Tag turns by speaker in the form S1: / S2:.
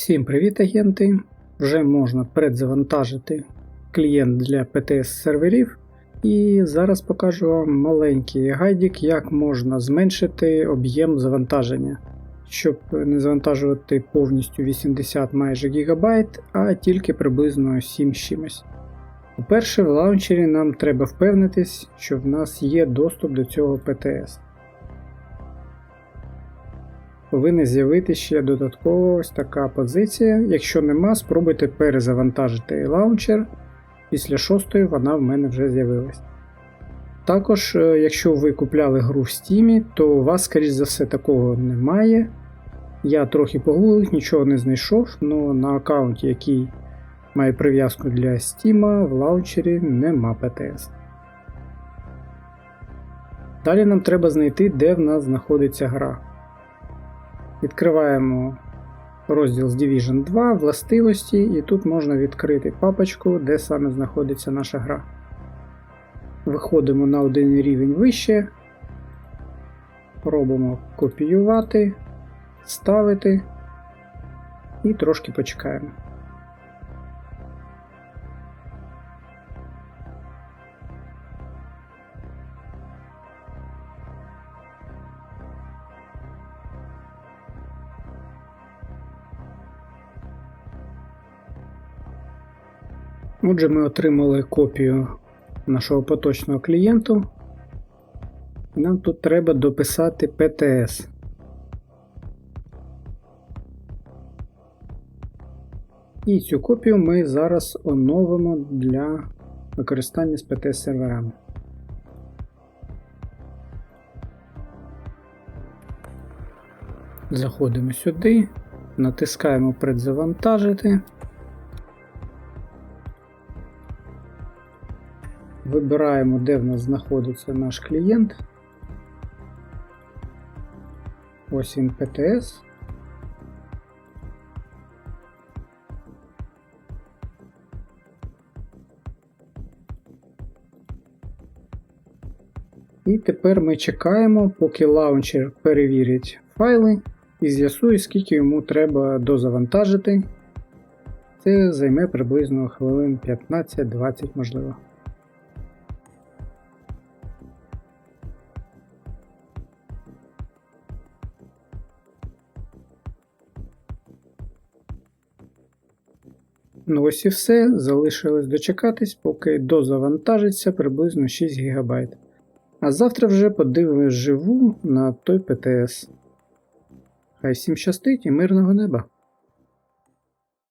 S1: Всім привіт, агенти! Вже можна предзавантажити клієнт для PTS серверів. І зараз покажу вам маленький гайдик, як можна зменшити об'єм завантаження, щоб не завантажувати повністю 80 майже гігабайт, а тільки приблизно 7 з чимось. По-перше, в лаунчері нам треба впевнитись, що в нас є доступ до цього PTS повинна з'явитися ще додатково ось така позиція. Якщо нема, спробуйте перезавантажити лаунчер. Після шостої вона в мене вже з'явилась. Також, е, якщо ви купляли гру в Steam, то у вас, скоріш за все, такого немає. Я трохи погуглив, нічого не знайшов, але на аккаунті, який має прив'язку для Steam, в лаунчері нема PTS. Далі нам треба знайти, де в нас знаходиться гра. Відкриваємо розділ з Division 2, властивості, і тут можна відкрити папочку, де саме знаходиться наша гра. Виходимо на один рівень вище, робимо копіювати, ставити і трошки почекаємо. Отже, ми отримали копію нашого поточного клієнту. Нам тут треба дописати PTS. І цю копію ми зараз оновимо для використання з PTS серверами. Заходимо сюди, натискаємо предзавантажити. Вибираємо, де в нас знаходиться наш клієнт. Ось він PTS. І тепер ми чекаємо, поки лаунчер перевірить файли і з'ясує, скільки йому треба дозавантажити. Це займе приблизно хвилин 15-20 можливо. Ну ось і все. Залишилось дочекатись, поки дозавантажиться приблизно 6 ГБ. А завтра вже подивимось живу на той ПТС. Хай всім щастить і мирного неба!